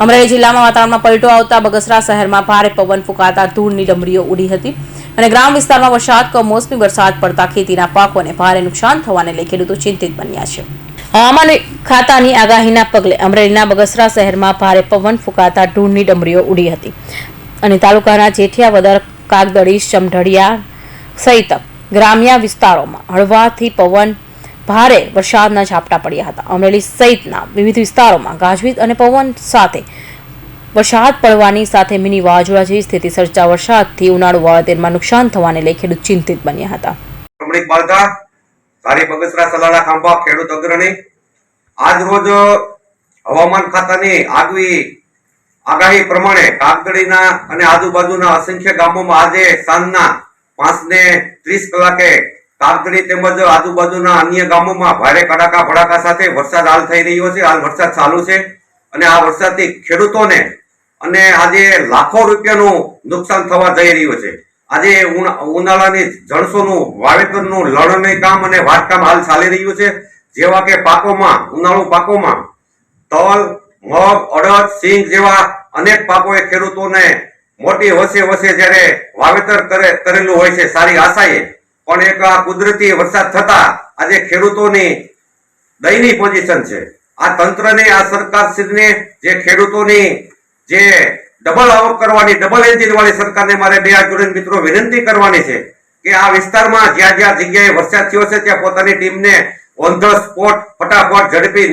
અમરેલી જિલ્લામાં વાતાવરણમાં પલટો આવતા બગસરા શહેરમાં ભારે પવન ફૂંકાતા ધૂળની ડમરીઓ ઉડી હતી અને ગ્રામ વિસ્તારમાં વરસાદ કમોસમી વરસાદ પડતા ખેતીના પાકોને ભારે નુકસાન થવાને લઈ ખેડૂતો ચિંતિત બન્યા છે. હવામાન ખાતાની આગાહીના પગલે અમરેલીના બગસરા શહેરમાં ભારે પવન ફૂંકાતા ધૂળની ડમરીઓ ઉડી હતી અને તાલુકાના જેઠિયાવદર કાગદડી ચમઢડિયા સહિત ગ્રામ્ય વિસ્તારોમાં હળવાથી પવન ભારે વરસાદના ઝાપટા પડ્યા હતા. અમરેલી સહિતના વિવિધ વિસ્તારોમાં ગાજવીજ અને પવન સાથે વરસાદ પડવાની સાથે મિની વાવાઝોડા જેવી સ્થિતિ સર્જા વરસાદથી ઉનાળુ વાવેતરમાં નુકસાન થવાને લઈ ખેડૂત ચિંતિત બન્યા હતા. રમણીક બાલકા તારી બગસરા સલાડા ખાંભા, ખેડૂત અગ્રણી. આજ રોજ હવામાન ખાતાની આગવી આગાહી પ્રમાણે કાગદડીના અને આજુબાજુના અસંખ્ય ગામોમાં આજે સાંજના પાંચ ને ત્રીસ કલાકે કાગદડી તેમજ આજુબાજુના અન્ય ગામોમાં ભારે કડાકા ભડાકા સાથે વરસાદ હાલ થઈ રહ્યો છે. હાલ વરસાદ ચાલુ છે અને આ વરસાદથી ખેડૂતોને અને આજે લાખો રૂપિયાનું નુકસાન થવા જઈ રહ્યું છે. આજે ઉનાળાની જણસોનું વાવેતરનું લણણી કામ અને વાટકામ હાલ ચાલી રહ્યું છે. જેવા કે પાકોમાં, ઉનાળુ પાકોમાં તલ, મગ, અડદ, સિંગ જેવા અનેક પાકોએ ખેડૂતોને મોટી વસે વસે જ્યારે વાવેતર કરે, કરેલું હોય છે. સારી આશાએ પણ એક કુદરતી વરસાદ થતા આજે ખેડૂતોની દયની પોઝિશન છે. આ તંત્રને, આ સરકારશ્રીને જે ખેડૂતોની જે ડબલ આવક કરવાની ડબલ એન્જિન વાળી સરકારને મારે બે જોડીને મિત્રો વિનંતી કરવાની છે કે આ વિસ્તારમાં જ્યાં જ્યાં જગ્યાએ વરસાદ થયો છે, ત્યાં પોતાની ટીમને ઓન ધ સ્પોટ ફટાફટ ઝડપી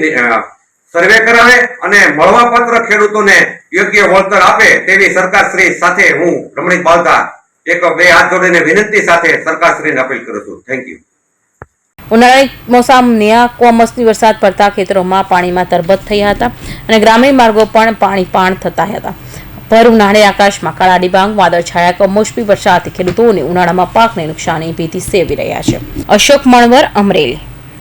સર્વે કરાવે અને મળવાપાત્ર ખેડૂતોને યોગ્ય વળતર આપે તેવી સરકારશ્રી સાથે હું રમણીક બાલતા એક બે હાથ જોડીને વિનંતી સાથે સરકારશ્રીને અપીલ કરું છું. થેન્ક યુ ઉનાળાની મોસમની કોમસની વરસાદ પડતા ખેતરોમાં પાણીમાં તરબત થયા હતા અને ગ્રામીણ માર્ગો પણ પાણી પાણ થતા હતા. ભર ઉનાળે આકાશમાં કાળા ડિબાંગ વાદળ છાયા કમોસમી વરસાદથી ખેડૂતોને ઉનાળામાં પાકને નુકસાની ભીતિ સેવી રહ્યા છે. અશોક મણવર, અમરેલી.